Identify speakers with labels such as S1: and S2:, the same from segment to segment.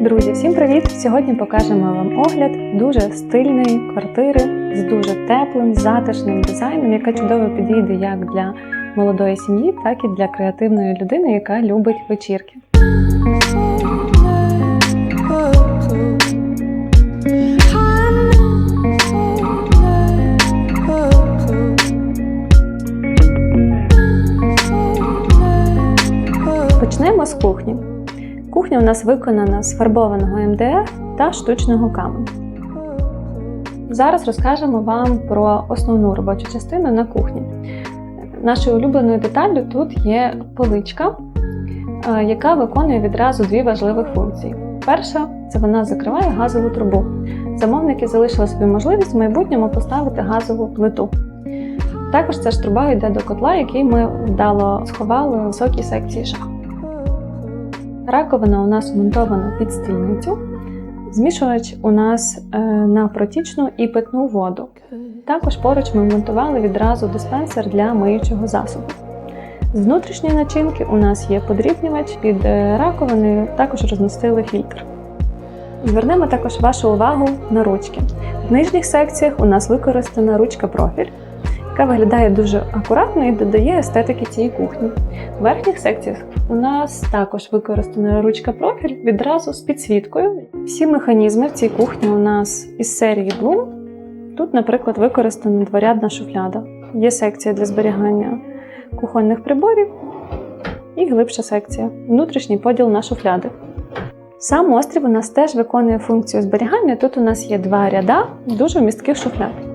S1: Друзі, всім привіт! Сьогодні покажемо вам огляд дуже стильної квартири з дуже теплим, затишним дизайном, яка чудово підійде як для молодої сім'ї, так і для креативної людини, яка любить вечірки. Почнемо з кухні. Кухня у нас виконана з фарбованого МДФ та штучного каменю. Зараз розкажемо вам про основну робочу частину на кухні. Нашою улюбленою деталлю тут є поличка, е, яка виконує відразу дві важливі функції. Перша це вона закриває газову трубу. Замовники залишили собі можливість в майбутньому поставити газову плиту. Також ця ж труба йде до котла, який ми вдало сховали у високій секції шаф. Раковина у нас вмонтована під стільницю. Змішувач у нас е, на протічну і питну воду. Також поруч ми вмонтували відразу диспенсер для миючого засобу. З внутрішньої начинки у нас є подрібнювач під е, раковиною, також розмістили фільтр. Звернемо також вашу увагу на ручки. В нижніх секціях у нас використана ручка профіль, яка виглядає дуже акуратно і додає естетики цієї кухні. В верхніх секціях у нас також використана ручка профіль відразу з підсвіткою. Всі механізми в цій кухні у нас із серії Bloom. Тут, наприклад, використана дворядна шуфляда. Є секція для зберігання кухонних приборів і глибша секція внутрішній поділ на шуфляди. Сам острів у нас теж виконує функцію зберігання. Тут у нас є два ряда дуже вмістких шуфляд.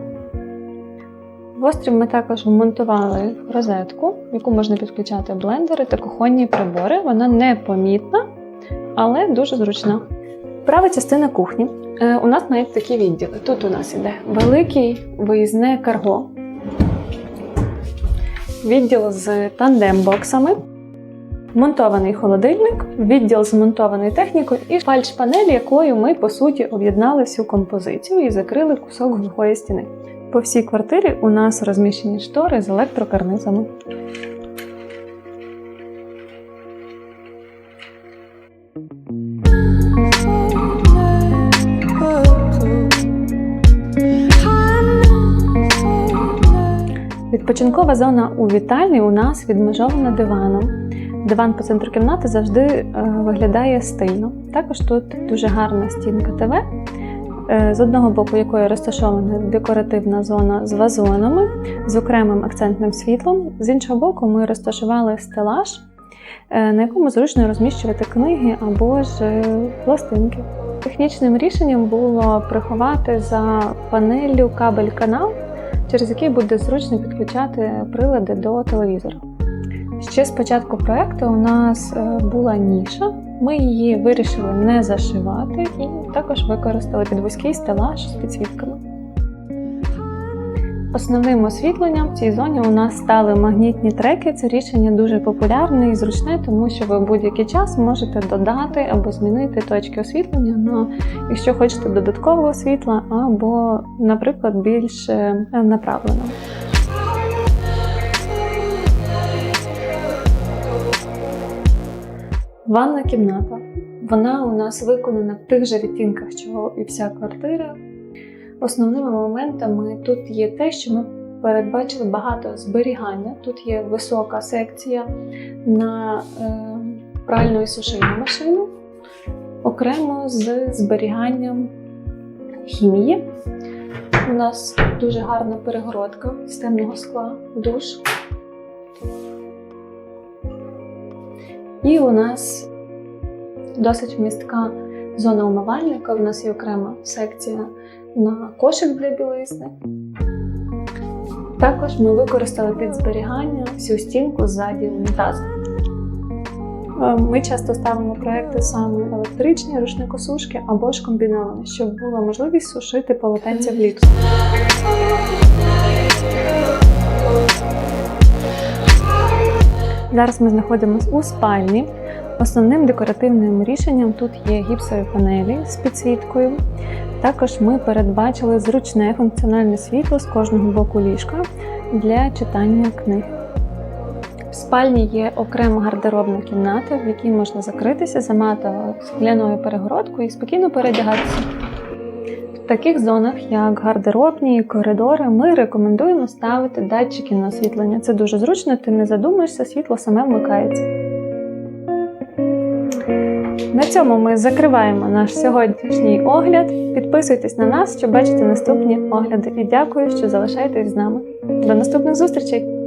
S1: В острів ми також вмонтували розетку, в яку можна підключати блендери та кухонні прибори. Вона непомітна, але дуже зручна. Права частина кухні. Е, У нас мають такі відділи. Тут у нас іде великий виїзне карго, відділ з тандем-боксами, монтований холодильник, відділ з монтованою технікою і фальш-панель, якою ми по суті об'єднали всю композицію і закрили кусок глухої стіни. По всій квартирі у нас розміщені штори з електрокарнизами. Відпочинкова зона у вітальні у нас відмежована диваном. Диван по центру кімнати завжди е, виглядає стильно. Також тут дуже гарна стінка ТВ, е, з одного боку якої розташована декоративна зона з вазонами, з окремим акцентним світлом. З іншого боку, ми розташували стелаж, е, на якому зручно розміщувати книги або ж пластинки. Технічним рішенням було приховати за панеллю кабель-канал, через який буде зручно підключати прилади до телевізора. Ще з початку проекту у нас е, була ніша. Ми її вирішили не зашивати і також використали під вузький стелаж з підсвітками. Основним освітленням в цій зоні у нас стали магнітні треки. Це рішення дуже популярне і зручне, тому що ви в будь-який час можете додати або змінити точки освітлення, на, якщо хочете додаткового світла, або, наприклад, більш е, направленого. Ванна кімната. Вона у нас виконана в тих же відтінках, чого і вся квартира. Основними моментами тут є те, що ми передбачили багато зберігання. Тут є висока секція на е, пральну і сушильну машину, окремо з зберіганням хімії. У нас дуже гарна перегородка з темного скла, душ. І у нас досить вмістка зона умивальника. У нас є окрема секція на кошик для білизни. Також ми використали під зберігання всю стінку ззаді унітазу. Е, Ми часто ставимо проекти саме електричні, рушникосушки або ж комбіновані, щоб була можливість сушити полотенця влітку. Зараз ми знаходимося у спальні. Основним декоративним рішенням тут є гіпсові панелі з підсвіткою. Також ми передбачили зручне функціональне світло з кожного боку ліжка для читання книг. В спальні є окрема гардеробна кімната, в якій можна закритися за матовою скляною перегородкою і спокійно передягатися. Таких зонах, як гардеробні і коридори, ми рекомендуємо ставити датчики на освітлення. Це дуже зручно, ти не задумаєшся, світло саме вмикається. На цьому ми закриваємо наш сьогоднішній огляд. Підписуйтесь на нас, щоб бачити наступні огляди. І дякую, що залишаєтесь з нами. До наступних зустрічей!